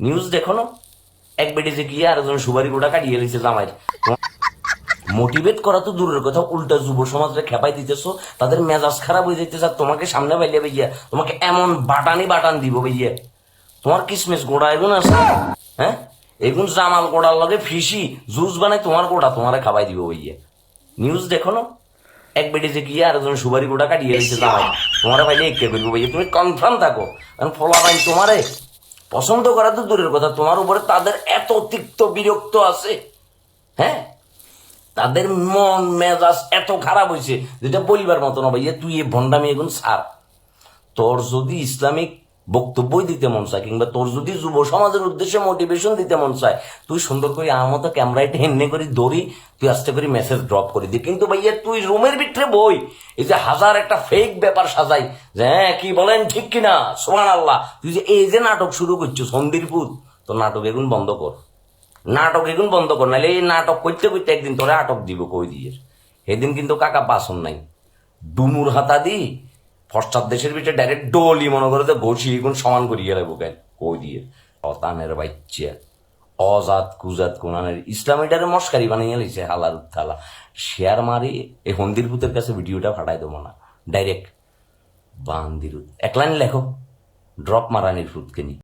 News দেখো না? এক বেটে যে গিয়ে আরেকজন সুবারি গোটা কাটিয়ে লিছে জামাইয়ের মোটিভেট করা তো দূরের কথা উল্টা যুব সমাজকে খেপাই দিতেছো তাদের মেজাজ খারাপ হয়ে যাইতেছে আর তোমাকে সামনে পাইলে ভাইয়া তোমাকে এমন বাটানি বাটান দিব ভাইয়া তোমার কিসমিস গোড়া এগুন আছে? হ্যাঁ? এগুন জামাল গোড়ার লগে ফিসি জুস বানাই তোমার গোড়া তোমারে খাবাই দিব ভাইয়া নিউজ দেখো না? এক বেটে যে গিয়ে আরেকজন সুবারি গোটা কাটিয়ে দিচ্ছে জামাই তোমারে পাইলে একে করব ভাইয়া তুমি কনফার্ম থাকো কারণ ফলাবাইন তোমারে পছন্দ করা তো দূরের কথা, তোমার উপরে তাদের এত তিক্ত বিরক্ত আছে হ্যাঁ? তাদের মন, মেজাজ এত খারাপ হয়েছে যেটা বলবার মতো না ভাইয়া, তুই এ ভণ্ডামি এখন সার। তোর যদি ইসলামিক বক্তব্যই দিতে মন চায় কিংবা তোর যদি যুব সমাজের উদ্দেশ্যে মোটিভেশন দিতে মন চায়, তুই সুন্দর করে আমার মতো ক্যামেরায় হেন্নে করে দৌড়ি, তুই আস্তে করে মেসেজ ড্রপ করে দি কিন্তু ভাইয়া, তুই রুমের ভিতরে বই, এই যে হাজার একটা ফেক ব্যাপার সাজাই, যে হ্যাঁ কি বলেন, ঠিক কিনা? সোহান আল্লাহ তুই যে এই যে নাটক শুরু করছ সন্দিরপুর, তোর নাটক এগুন বন্ধ কর। নাটক এগুন বন্ধ কর, নাহলে এই নাটক করতে করতে একদিন তোরে আটক দিব কই দিয়ে। সেদিন কিন্তু কাকা বাসন নাই। ডুমুর হাতা দি পশ্চাৎ দেশের ভিতরে ডাইরেক্ট ডলি মনে করে তো ঘষি এগুন সমান করি গেলে বুকেন কই দিয়ে? অতানের বাচ্চা। অজাত কুজাত কোনানের ইসলামীটারে মস্কারি বানিয়ে লিছে হালার উত্থালা। শেয়ার মারি এই হন্দির ভূতের কাছে ভিডিওটা ফাটাই দেবো না। ডাইরেক্ট বান্দির এক লাইন লেখো। ড্রপ মারানির ফুতকে নি